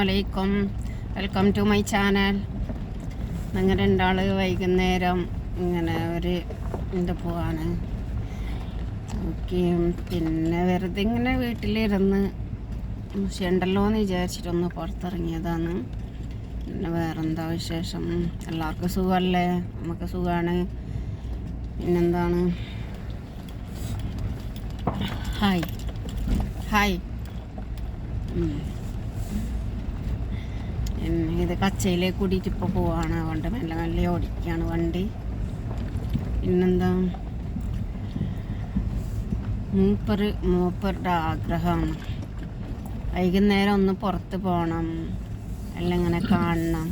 അലൈക്കും welcome to my channel. ഞങ്ങൾ രണ്ടാൾ വൈകുന്നേരം ഇങ്ങനെ ഒരു ഇത് പോവാണ്. ഓക്കെ പിന്നെ വെറുതെ ഇങ്ങനെ വീട്ടിലിരുന്ന് ഉണ്ടല്ലോ എന്ന് വിചാരിച്ചിട്ടൊന്ന് പുറത്തിറങ്ങിയതാണ്. പിന്നെ വേറെന്താ വിശേഷം? എല്ലാവർക്കും സുഖമല്ലേ നമുക്ക് സുഖമാണ് പിന്നെന്താണ്? ഹായ്. ഹായ്. ഉം. പിന്നെ ഇത് കച്ചയിലേക്ക് കൂടിയിട്ട് ഇപ്പോൾ പോവാണ്. അതുകൊണ്ട് മെല്ലെ മെല്ലെ ഓടിക്കുകയാണ് വണ്ടി. പിന്നെന്താ? മൂപ്പർ മൂപ്പറുടെ ആഗ്രഹമാണ് വൈകുന്നേരം ഒന്ന് പുറത്ത് പോകണം എല്ലാം ഇങ്ങനെ കാണണം.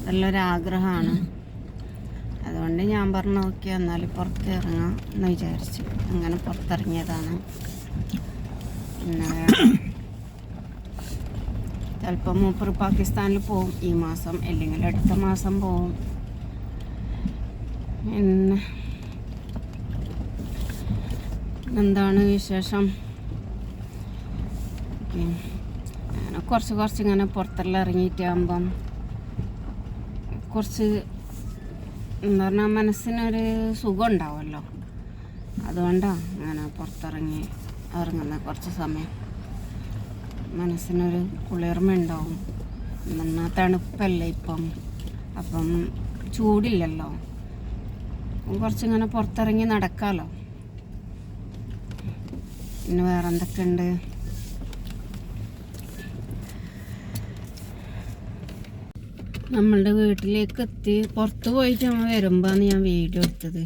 അതെല്ലാം അതുകൊണ്ട് ഞാൻ പറഞ്ഞു നോക്കിയാൽ എന്നാൽ പുറത്ത് ഇറങ്ങാം എന്ന് വിചാരിച്ചു. അങ്ങനെ പുറത്തിറങ്ങിയതാണ്. പിന്നെ ചിലപ്പോൾ മൂപ്പർ പാകിസ്ഥാനിൽ പോവും. ഈ മാസം അല്ലെങ്കിൽ അടുത്ത മാസം പോവും. എന്താണ് വിശേഷം. അങ്ങനെ കുറച്ച് കുറച്ച് ഇങ്ങനെ പുറത്തെല്ലാം ഇറങ്ങിയിട്ടാകുമ്പം കുറച്ച് എന്താ പറഞ്ഞാൽ മനസ്സിനൊരു സുഖം ഉണ്ടാവുമല്ലോ അതുകൊണ്ടാണ് അങ്ങനെ പുറത്തിറങ്ങി ഇറങ്ങുന്ന കുറച്ച് സമയം. മനസ്സിനൊരു കുളിർമ ഉണ്ടാവും എന്നാൽ തണുപ്പല്ലേ ഇപ്പം. അപ്പം ചൂടില്ലല്ലോ. കുറച്ചിങ്ങനെ പുറത്തിറങ്ങി നടക്കാമല്ലോ പിന്നെ വേറെ എന്തൊക്കെയുണ്ട് നമ്മളുടെ വീട്ടിലേക്ക് എത്തി പുറത്ത് പോയിട്ട് നമ്മൾ വരുമ്പോഴാണ് ഞാൻ വീഡിയോ എടുത്തത്.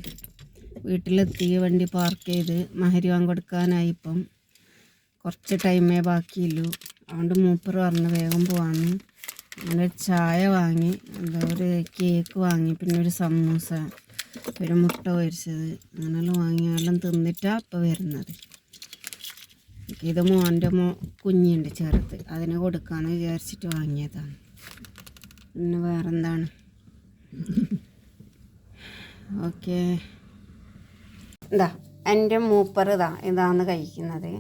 വീട്ടിലെത്തി വണ്ടി പാർക്ക് ചെയ്ത് മഹരിവാൻ കൊടുക്കാനായി ഇപ്പം. കുറച്ച് ടൈമേ ബാക്കിയുള്ളൂ. അതുകൊണ്ട് മൂപ്പർ പറഞ്ഞ് വേഗം പോവാന്ന്. അങ്ങനെ ചായ വാങ്ങി. എന്താ ഒരു കേക്ക് വാങ്ങി. പിന്നെ ഒരു സമൂസ. ഒരു മുട്ട പൊരിച്ചത്. അങ്ങനെയെല്ലാം വാങ്ങി. എല്ലാം തിന്നിട്ടാണ് ഇപ്പോൾ വരുന്നത്. ഇത് മോന്റെ മോ കുഞ്ഞുണ്ട് ചെറുത്. അതിന് കൊടുക്കാമെന്ന് വിചാരിച്ചിട്ട് വാങ്ങിയതാണ്. പിന്നെ വേറെന്താണ്? ഓക്കെ. ഇതാ എന്റെ മൂപ്പർ ഇതാ ഇതാന്ന് കഴിക്കുന്നത്.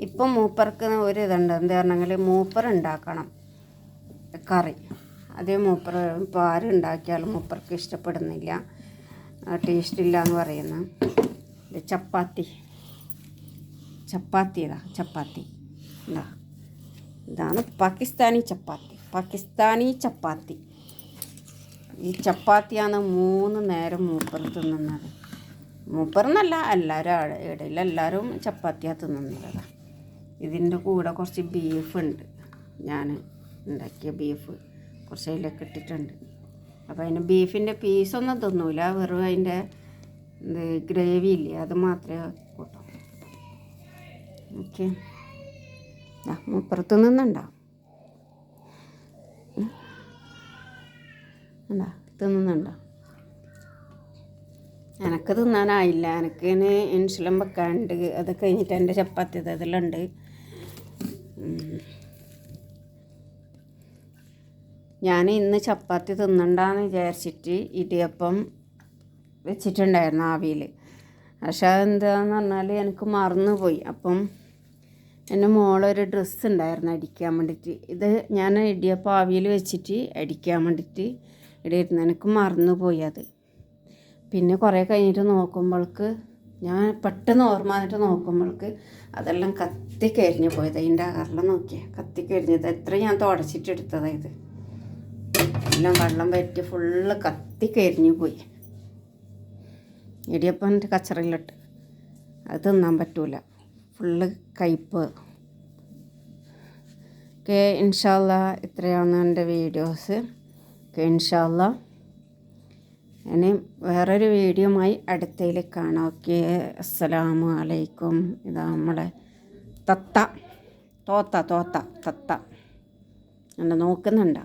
ഇപ്പം മൂപ്പർക്ക് ഒരു ഇതുണ്ട്. എന്താ പറഞ്ഞെങ്കിൽ മൂപ്പർ ഉണ്ടാക്കണം കറി. അതേ മൂപ്പർ ഇപ്പോൾ ആരും ഉണ്ടാക്കിയാലും മൂപ്പർക്ക് ഇഷ്ടപ്പെടുന്നില്ല. ടേസ്റ്റ് ഇല്ല എന്ന് പറയുന്നു. ചപ്പാത്തി. ചപ്പാത്തി ഇതാ ചപ്പാത്തി. ഇതാ. ഇതാണ് പാകിസ്ഥാനി ചപ്പാത്തി. പാകിസ്ഥാനി ചപ്പാത്തി. ഈ ചപ്പാത്തിയാണ് മൂന്ന് നേരം മൂപ്പർ തിന്നുന്നത്. മൂപ്പറെന്നല്ല എല്ലാവരും ഇടയിൽ എല്ലാവരും ചപ്പാത്തിയാണ് തിന്നുന്നത്. ഇതിന്റെ കൂടെ കുറച്ച് ബീഫ് ഉണ്ട്. ഞാൻ ഉണ്ടാക്കിയ ബീഫ് കുറച്ച് അതിലൊക്കെ ഇട്ടിട്ടുണ്ട്. അപ്പോൾ അതിന് ബീഫിന്റെ പീസൊന്നും തിന്നൂല. വെറും അതിന്റെ ഇത് ഗ്രേവി ഇല്ലേ? അത് മാത്രമേ കൂട്ടൂ. ഓക്കെ. മുപ്പുറത്ത് നിന്നുണ്ടോ? ഉണ്ടാ തിന്നുന്നുണ്ടോ? എനക്ക് തിന്നാനായില്ല. എനിക്ക് ഇൻസുലിൻ വെക്കാണ്ട് അത് കഴിഞ്ഞിട്ട് എന്റെ ചപ്പാത്തി ഇതെല്ലാം ഉണ്ട് ഞാൻ ഇന്ന് ചപ്പാത്തി തിന്നണ്ടെന്ന് വിചാരിച്ചിട്ട് ഇടിയപ്പം വെച്ചിട്ടുണ്ടായിരുന്നു ആവിയിൽ പക്ഷെ അതെന്താന്ന് പറഞ്ഞാൽ എനിക്ക് മറന്നുപോയി. അപ്പം എന്റെ മോളൊരു ഡ്രസ്സ് ഉണ്ടായിരുന്നു അടിക്കാൻ വേണ്ടിയിട്ട്. ഇത് ഞാൻ ഇടിയപ്പം ആവിയിൽ വെച്ചിട്ട് അടിക്കാൻ വേണ്ടിയിട്ട് ഇടിയിരുന്നു എനിക്ക് മറന്നുപോയി അത്. പിന്നെ കുറേ കഴിഞ്ഞിട്ട് നോക്കുമ്പോൾക്ക് ഞാൻ പെട്ടെന്ന് ഓർമ്മ വന്നിട്ട് നോക്കുമ്പോൾക്ക് അതെല്ലാം കത്തി കരിഞ്ഞു പോയത്. അതിന്റെ അകറെല്ലാം നോക്കിയാൽ കത്തി കരിഞ്ഞത്. എത്ര ഞാൻ തുടച്ചിട്ടെടുത്തതാണ് ഇത്. എല്ലാം വെള്ളം പറ്റി ഫുള്ള് കത്തി കരിഞ്ഞു പോയി. ഇടിയപ്പന്റെ കച്ചറയിലിട്ട് അത് തിന്നാൻ പറ്റൂല. ഫുള്ള് കയ്പ്പ്. ഓക്കെ ഇൻഷാല്ല ഇത്രയാണ് എന്റെ വീഡിയോസ്. ഓക്കെ ഇൻഷാല്ല ഇനി വേറൊരു വീഡിയോയുമായി അടുത്തതിൽ കാണാം. ഓക്കെ. അസ്സലാമു അലൈക്കും. ഇതാ നമ്മളെ തത്ത. തോത്ത തോത്ത തത്ത. എന്നെ നോക്കുന്നുണ്ടോ?